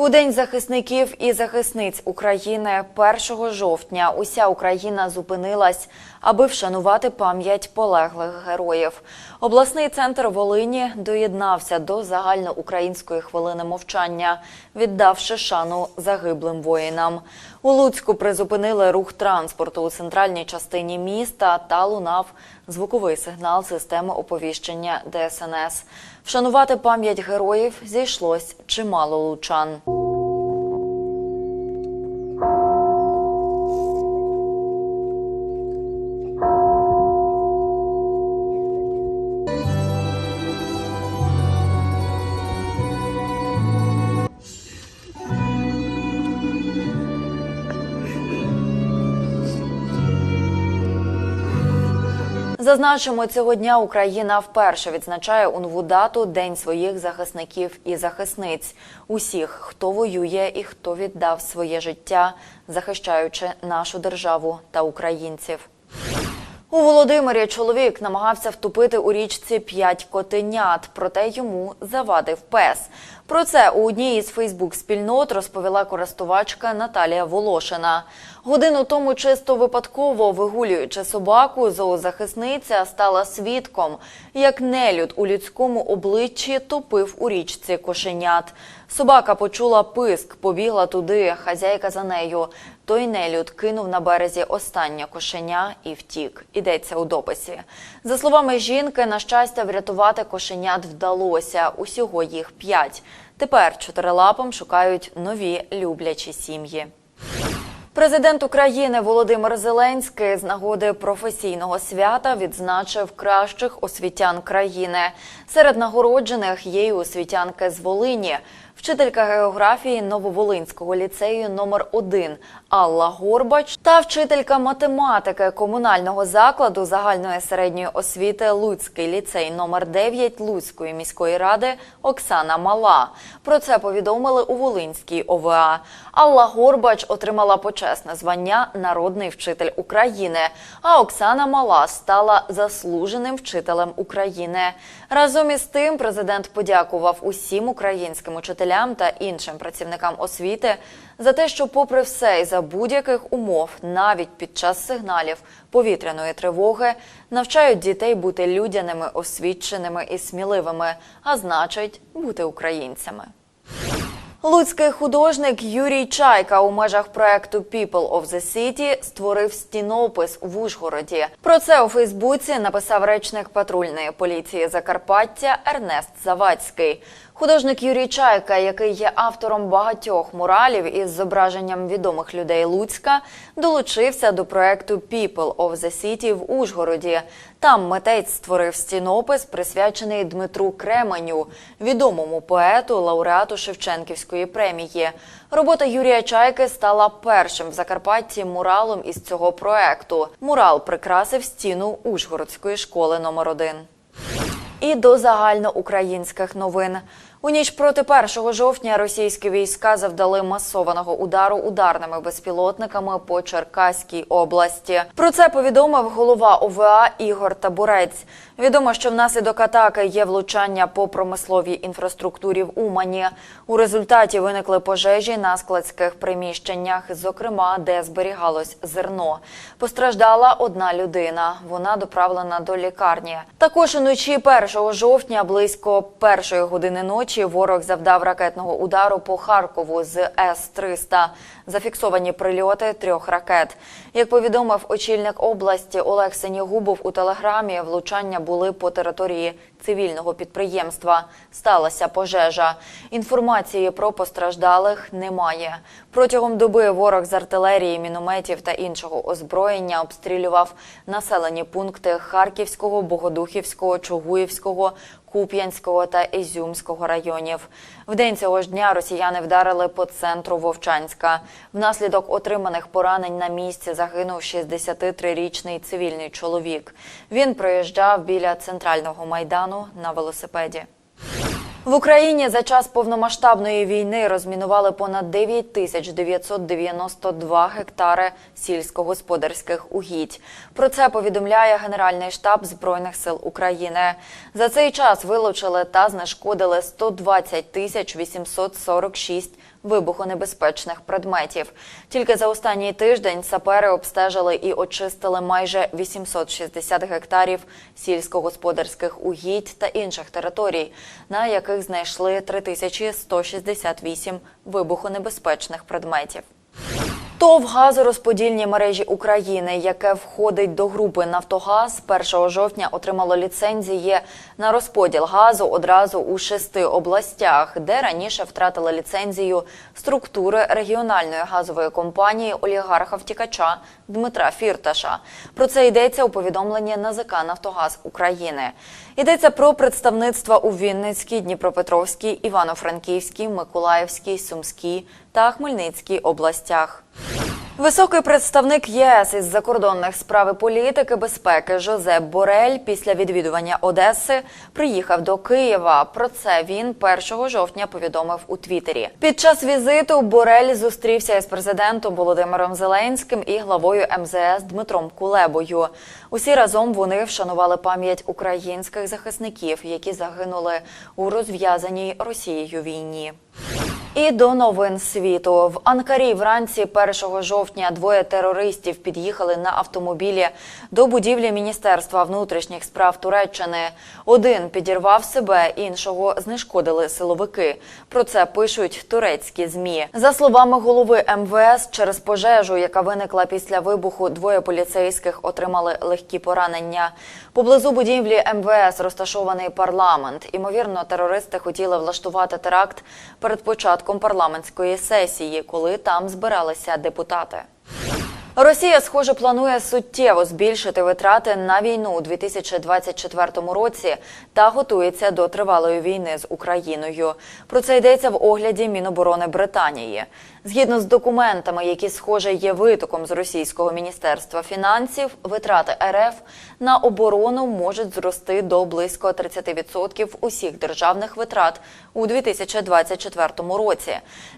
У день захисників і захисниць України 1 жовтня уся Україна зупинилась, аби вшанувати пам'ять полеглих героїв. Обласний центр Волині доєднався до загальноукраїнської хвилини мовчання, віддавши шану загиблим воїнам. У Луцьку призупинили рух транспорту у центральній частині міста та лунав звуковий сигнал системи оповіщення ДСНС. Вшанувати пам'ять героїв зійшлось чимало лучан. Зазначимо, цього дня Україна вперше відзначає у нову дату День своїх захисників і захисниць, усіх, хто воює і хто віддав своє життя, захищаючи нашу державу та українців. У Володимирі чоловік намагався втопити у річці п'ять котенят, проте йому завадив пес. Про це у одній із Фейсбук-спільнот розповіла користувачка Наталія Волошина. Годину тому чисто випадково вигулюючи собаку, зоозахисниця стала свідком, як нелюд у людському обличчі топив у річці кошенят. Собака почула писк, побігла туди, хазяйка за нею. Той нелюд кинув на березі останнє кошеня і втік. Ідеться у дописі. За словами жінки, на щастя, врятувати кошенят вдалося. Усього їх п'ять. Тепер чотирилапам шукають нові люблячі сім'ї. Президент України Володимир Зеленський з нагоди професійного свята відзначив кращих освітян країни. Серед нагороджених є й освітянки з Волині. Вчителька географії Нововолинського ліцею номер 1 Алла Горбач та вчителька математики комунального закладу загальної середньої освіти Луцький ліцей номер 9 Луцької міської ради Оксана Мала. Про це повідомили у Волинській ОВА. Алла Горбач отримала почесне звання Народний вчитель України. А Оксана Мала стала заслуженим вчителем України. Разом із тим, президент подякував усім українським учителям та іншим працівникам освіти за те, що, попри все і за будь-яких умов, навіть під час сигналів повітряної тривоги, навчають дітей бути людяними, освіченими і сміливими, а значить, бути українцями. Луцький художник Юрій Чайка у межах проекту People of the City створив стінопис в Ужгороді. Про це у Фейсбуці написав речник патрульної поліції Закарпаття Ернест Завадський. Художник Юрій Чайка, який є автором багатьох муралів із зображенням відомих людей Луцька, долучився до проекту People of the City в Ужгороді. Там митець створив стінопис, присвячений Дмитру Кременю, відомому поету, лауреату Шевченківської премії. Робота Юрія Чайки стала першим в Закарпатті муралом із цього проекту. Мурал прикрасив стіну Ужгородської школи номер 1 і до загальноукраїнських новин. У ніч проти 1 жовтня російські війська завдали масованого удару ударними безпілотниками по Черкаській області. Про це повідомив голова ОВА Ігор Табурець. Відомо, що внаслідок атаки є влучання по промисловій інфраструктурі в Умані. У результаті виникли пожежі на складських приміщеннях, зокрема, де зберігалось зерно. Постраждала одна людина. Вона доправлена до лікарні. Також уночі 1 жовтня, близько першої години ночі, ворог завдав ракетного удару по Харкову з С-300. Зафіксовані прильоти трьох ракет. Як повідомив очільник області Олег Синігубов у телеграмі, влучання були по території цивільного підприємства. Сталася пожежа. Інформації про постраждалих немає. Протягом доби ворог з артилерії, мінометів та іншого озброєння обстрілював населені пункти Харківського, Богодухівського, Чугуївського, Куп'янського та Ізюмського районів. В день цього ж дня росіяни вдарили по центру Вовчанська. Внаслідок отриманих поранень на місці загинув 63-річний цивільний чоловік. Він проїжджав біля центрального майдану на велосипеді. В Україні за час повномасштабної війни розмінували понад 9 тисяч 992 гектари сільськогосподарських угідь. Про це повідомляє Генеральний штаб Збройних сил України. За цей час вилучили та знешкодили 120 тисяч 846 вибухонебезпечних предметів. Тільки за останній тиждень сапери обстежили і очистили майже 860 гектарів сільськогосподарських угідь та інших територій, на яких знайшли 3168 вибухонебезпечних предметів. ТОВ газорозподільні мережі України, яке входить до групи Нафтогаз, 1 жовтня отримало ліцензії на розподіл газу одразу у шести областях, де раніше втратили ліцензію структури регіональної газової компанії олігарха втікача Дмитра Фірташа. Про це йдеться у повідомленні НАЗК Нафтогаз України. Йдеться про представництва у Вінницькій, Дніпропетровській, Івано-Франківській, Миколаївській, Сумській та Хмельницькій областях. Високий представник ЄС із закордонних справ і політики безпеки Жозеп Борель після відвідування Одеси приїхав до Києва. Про це він 1 жовтня повідомив у Твіттері. Під час візиту Борель зустрівся із президентом Володимиром Зеленським і главою МЗС Дмитром Кулебою. Усі разом вони вшанували пам'ять українських захисників, які загинули у розв'язаній Росією війні. І до новин світу в Анкарі вранці 1 жовтня двоє терористів під'їхали на автомобілі до будівлі Міністерства внутрішніх справ Туреччини. Один підірвав себе, іншого знешкодили силовики. Про це пишуть турецькі змі. За словами голови МВС, через пожежу, яка виникла після вибуху, двоє поліцейських отримали легкі поранення. Поблизу будівлі МВС розташований парламент. Імовірно, терористи хотіли влаштувати теракт перед початком парламентської сесії, коли там збиралися депутати. Росія, схоже, планує суттєво збільшити витрати на війну у 2024 році та готується до тривалої війни з Україною. Про це йдеться в огляді Міноборони Британії. Згідно з документами, які схоже є витоком з російського міністерства фінансів, витрати РФ на оборону можуть зрости до близько 30% усіх державних витрат у 2024 році.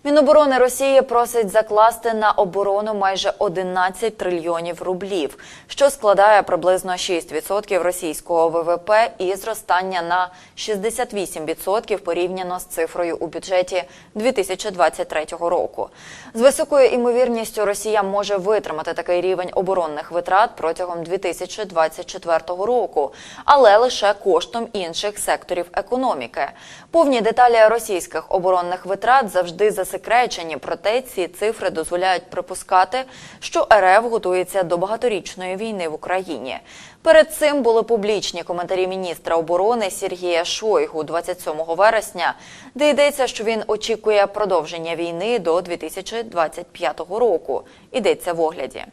Міноборони Росії просить закласти на оборону майже 11 трильйонів рублів, що складає приблизно 6% російського ВВП і зростання на 68% порівняно з цифрою у бюджеті 2023 року. З високою імовірністю Росія може витримати такий рівень оборонних витрат протягом 2024 року, але лише коштом інших секторів економіки. Повні деталі російських оборонних витрат завжди засекречені, проте ці цифри дозволяють припускати, що РФ готується до багаторічної війни в Україні. Перед цим були публічні коментарі міністра оборони Сергія Шойгу 27 вересня, де йдеться, що він очікує продовження війни до 2025 року. Йдеться в огляді.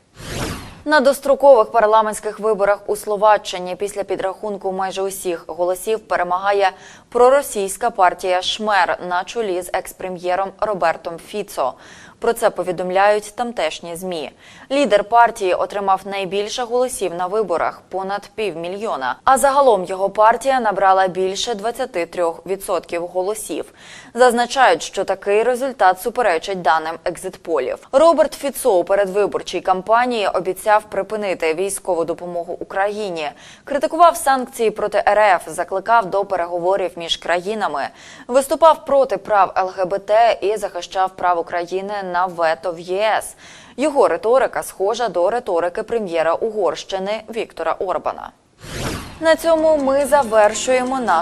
На дострокових парламентських виборах у Словаччині після підрахунку майже усіх голосів перемагає проросійська партія Шмер на чолі з екс-прем'єром Робертом Фіцо. Про це повідомляють тамтешні змі. Лідер партії отримав найбільше голосів на виборах понад півмільйона. А загалом його партія набрала більше 23% голосів. Зазначають, що такий результат суперечить даним екзитполів. Роберт Фіцо у передвиборчій кампанії обіцяв припинити військову допомогу Україні, критикував санкції проти РФ, закликав до переговорів між країнами, виступав проти прав ЛГБТ і захищав прав України на вето в ЄС. Його риторика схожа до риторики прем'єра Угорщини Віктора Орбана. На цьому ми завершуємо нашу